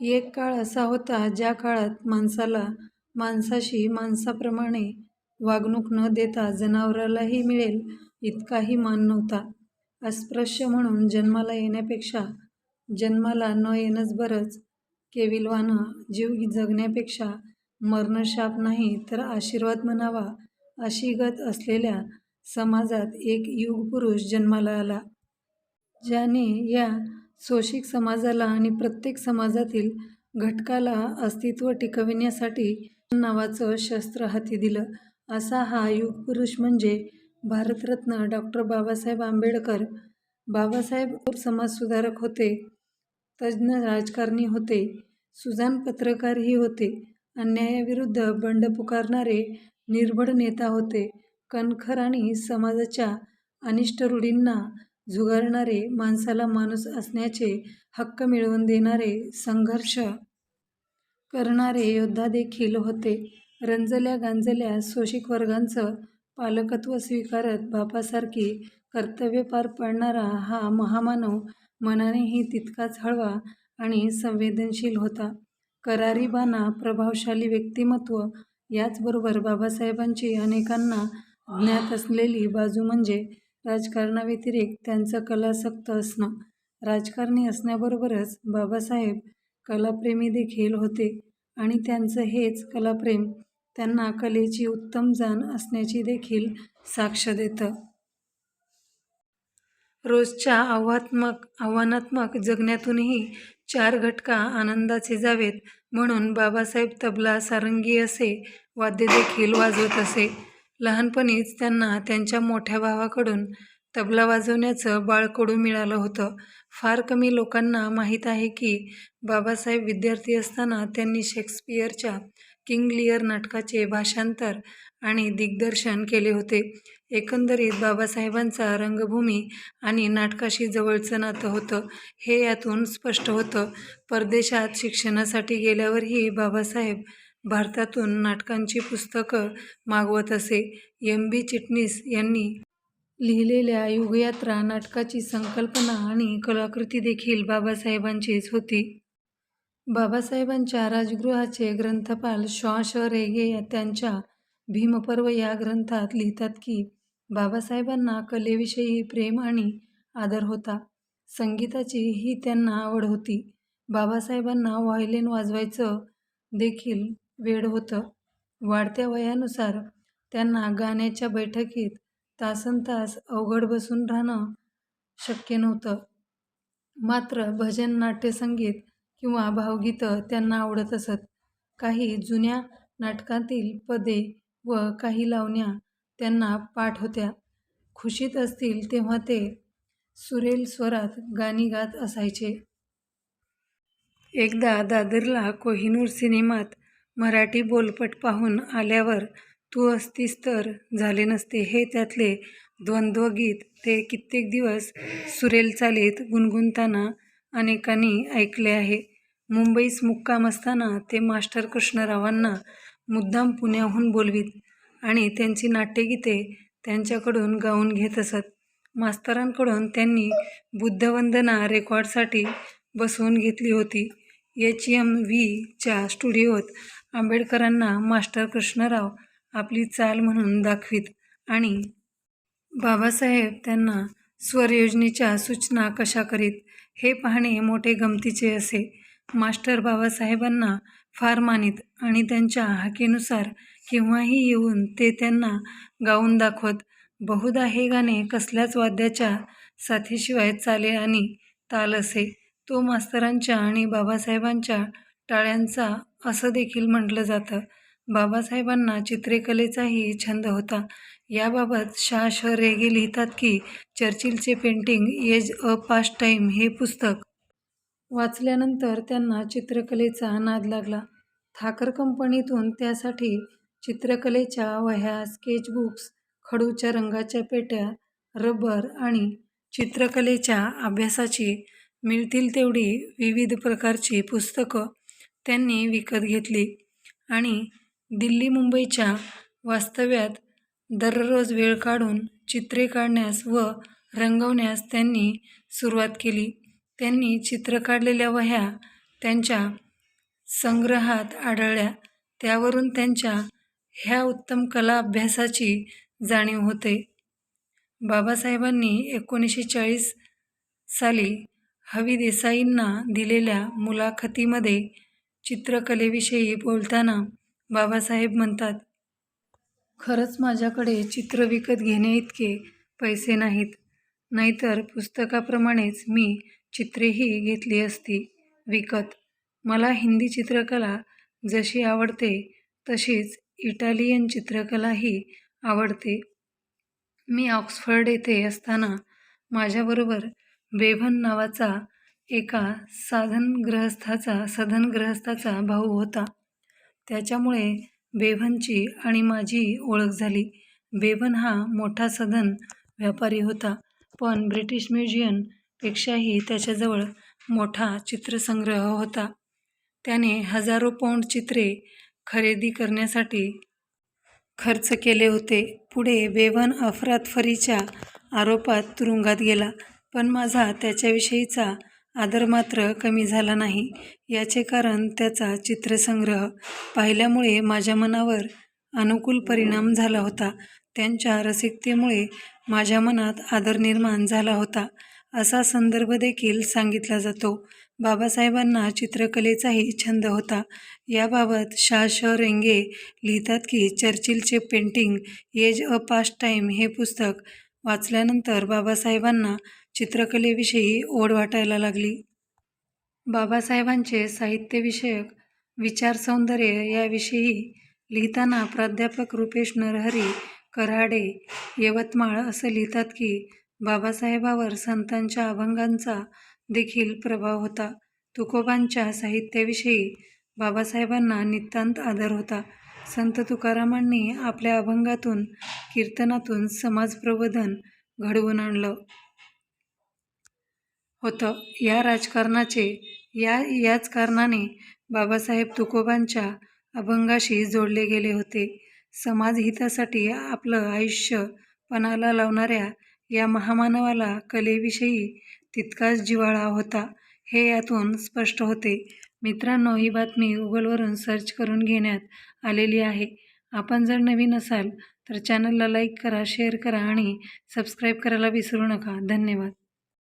एक काळ असा होता ज्या काळात माणसाला माणसाशी माणसाप्रमाणे वागणूक न देता जनावरालाही मिळेल इतकाही मान नव्हता. अस्पृश्य म्हणून जन्माला येण्यापेक्षा जन्माला न येणंच बरंच, केविलवानं जीव जगण्यापेक्षा मरणं शाप नाही तर आशीर्वाद म्हणावा अशी गत असलेल्या समाजात एक युगपुरुष जन्माला आला. ज्याने या सोशिक समाजाला आणि प्रत्येक समाजातील घटकाला अस्तित्व टिकविण्यासाठी नावाचं शस्त्र हाती दिलं. असा हा युगपुरुष म्हणजे भारतरत्न डॉक्टर बाबासाहेब आंबेडकर. बाबासाहेब समाजसुधारक होते, तज्ज्ञ राजकारणी होते, सुजान पत्रकारही होते, अन्यायाविरुद्ध बंड पुकारणारे निर्भड नेता होते, कणखर आणि समाजाच्या अनिष्ट रूढींना झुगारणारे, माणसाला माणूस असण्याचे हक्क मिळवून देणारे, संघर्ष करणारे योद्धादेखील होते. रंजल्या-गांजल्या सोशिक वर्गांचं पालकत्व स्वीकारत बापासारखी कर्तव्य पार पाडणारा हा महामानव मनानेही तितकाच हळवा आणि संवेदनशील होता. करारी बाणा, प्रभावशाली व्यक्तिमत्व याचबरोबर बाबासाहेबांची अनेकांना ज्ञात असलेली बाजू म्हणजे राजकारणाव्यतिरिक्त त्यांचं कलासक्त असणं. राजकारणी असण्याबरोबरच बाबासाहेब कलाप्रेमी देखील होते आणि त्यांचं हेच कलाप्रेम त्यांना कलेची उत्तम जाण असण्याचीदेखील साक्ष देतं. रोजच्या आव्हात्मक आव्हानात्मक जगण्यातूनही चार घटका आनंदाचे जावेत म्हणून बाबासाहेब तबला, सारंगी असे वाद्य देखील वाजवत असे. लहानपणीच त्यांना त्यांच्या मोठ्या भावाकडून तबला वाजवण्याचं बाळकडू मिळालं होतं. फार कमी लोकांना माहीत आहे की बाबासाहेब विद्यार्थी असताना त्यांनी शेक्सपियरच्या किंग लिअर नाटकाचे भाषांतर आणि दिग्दर्शन केले होते. एकंदरीत बाबासाहेबांचा रंगभूमी आणि नाटकाशी जवळचं नातं होतं हे यातून स्पष्ट होतं. परदेशात शिक्षणासाठी गेल्यावरही बाबासाहेब भारतातून नाटकांची पुस्तकं मागवत असे. एम. बी. चिटणीस यांनी लिहिलेल्या युगयात्रा नाटकाची संकल्पना आणि कलाकृतीदेखील बाबासाहेबांचीच होती. बाबासाहेबांच्या राजगृहाचे ग्रंथपाल शॉ. श. रेगे त्यांच्या भीमपर्व या ग्रंथात लिहितात की, बाबासाहेबांना कलेविषयी प्रेम आणि आदर होता. संगीताची ही त्यांना आवड होती. बाबासाहेबांना व्हायलिन वाजवायचं देखील वेड होतं. वाढत्या वयानुसार त्यांना गाण्याच्या बैठकीत तासन्तास अवघड बसून राहणं शक्य नव्हतं. मात्र भजन, नाट्यसंगीत किंवा भावगीतं त्यांना आवडत असत. काही जुन्या नाटकांतील पदे व काही लावण्या त्यांना पाठ होत्या. खुशीत असतील तेव्हा ते सुरेल स्वरात गाणी गात असायचे. एकदा दादरला कोहिनूर सिनेमात मराठी बोलपट पाहून आल्यावर 'तू असतीस तर झाले नसते' हे त्यातले द्वंद्वगीत ते कित्येक दिवस सुरेल चालीत गुणगुणताना अनेकांनी ऐकले आहे. मुंबईस मुक्काम असताना ते मास्टर कृष्णरावांना मुद्दाम पुण्याहून बोलवीत आणि त्यांची नाट्यगीते त्यांच्याकडून गाऊन घेत असत. मास्तरांकडून त्यांनी 'बुद्धवंदना' रेकॉर्डसाठी बसवून घेतली होती. एच. एम. व्हीच्या स्टुडिओत आंबेडकरांना मास्टर कृष्णराव आपली चाल म्हणून दाखवीत आणि बाबासाहेब त्यांना स्वरयोजनेच्या सूचना कशा करीत हे पाहणे मोठे गमतीचे असे. मास्टर बाबासाहेबांना फार मानित आणि त्यांच्या हाकेनुसार केव्हाही येऊन ते त्यांना गाऊन दाखवत. बहुधा हे गाणे कसल्याच वाद्याच्या साथीशिवाय चाले आणि ताल असे. तो मास्तरांच्या आणि बाबासाहेबांच्या टाळ्यांचा असं देखील म्हटलं जातं. बाबासाहेबांना चित्रकलेचाही छंद होता. याबाबत शाह श. रेगे लिहितात की, चर्चिलचे painting as a pastime हे पुस्तक वाचल्यानंतर त्यांना चित्रकलेचा नाद लागला. थाकर कंपनीतून त्यासाठी चित्रकलेच्या वह्या, स्केच-बुक्स, खडूच्या रंगाच्या पेट्या, रबर आणि चित्रकलेच्या अभ्यासाची मिळतील तेवढी विविध प्रकारची पुस्तकं त्यांनी विकत घेतली. आणि दिल्ली-मुंबईच्या वास्तव्यात दररोज वेळ काढून चित्रे काढण्यास व रंगवण्यास त्यांनी सुरुवात केली. त्यांनी चित्र काढलेल्या वह्या त्यांच्या संग्रहात आढळल्या. त्यावरून त्यांच्या ह्या उत्तम कला अभ्यासाची जाणीव होते. बाबासाहेबांनी एकोणीसशे चाळीस साली हवी देसाईंना दिलेल्या मुलाखतीमध्ये चित्रकलेविषयी बोलताना बाबासाहेब म्हणतात खरंच माझ्याकडे चित्र विकत घेण्याइतके पैसे नाहीत. नाहीतर पुस्तकाप्रमाणेच मी चित्रेही घेतली असती विकत. मला हिंदी चित्रकला जशी आवडते तशीच इटालियन चित्रकलाही आवडते. मी ऑक्सफर्ड येथे असताना माझ्याबरोबर बेभन नावाचा एका साधनग्रहस्थाचा सधनग्रहस्थाचा भाऊ होता. त्याच्यामुळे बेभनची आणि माझी ओळख झाली. बेभन हा मोठा सधन व्यापारी होता पण ब्रिटिश म्युझियमपेक्षाही त्याच्याजवळ मोठा चित्रसंग्रह होता. त्याने हजारो पौंड चित्रे खरेदी करण्यासाठी खर्च केले होते. पुढे बेवन अफरातफरीच्या आरोपात तुरुंगात गेला. पण माझा त्याच्याविषयीचा आदर मात्र कमी झाला नाही. याचे कारण त्याचा चित्रसंग्रह पाहिल्यामुळे माझ्या मनावर अनुकूल परिणाम झाला होता. त्यांच्या रसिकतेमुळे माझ्या मनात आदर निर्माण झाला होता असा संदर्भ देखील सांगितला जातो. बाबासाहेबांना चित्रकलेचाही छंद होता. याबाबत शाह श रेंगे लिहितात की चर्चिलचे painting as a pastime हे पुस्तक वाचल्यानंतर बाबासाहेबांना चित्रकलेविषयी ओढ वाटायला लागली. बाबासाहेबांचे साहित्यविषयक विचारसौंदर्य याविषयी लिहिताना प्राध्यापक रुपेश नरहरी कराडे यवतमाळ असं लिहितात की बाबासाहेबावर संतांच्या अभंगांचा देखील प्रभाव होता. तुकोबांच्या साहित्याविषयी बाबासाहेबांना नितांत आदर होता. संत तुकारामांनी आपल्या अभंगातून कीर्तनातून समाजप्रबोधन घडवून आणलं. होतं. या राजकारणाचे या याच कारणाने बाबासाहेब तुकोबांच्या अभंगाशी जोडले गेले होते. समाजहितासाठी आपलं आयुष्य पणाला लावणाऱ्या या महामानवाला कलेविषयी तितकाच जिव्हाळा होता हे यातून स्पष्ट होते. मित्रांनो ही बातमी गुगलवरून सर्च करून घेण्यात आलेली आहे. आपण जर नवीन असाल तर चॅनलला लाईक करा शेअर करा आणि सबस्क्राईब करायला विसरू नका. धन्यवाद.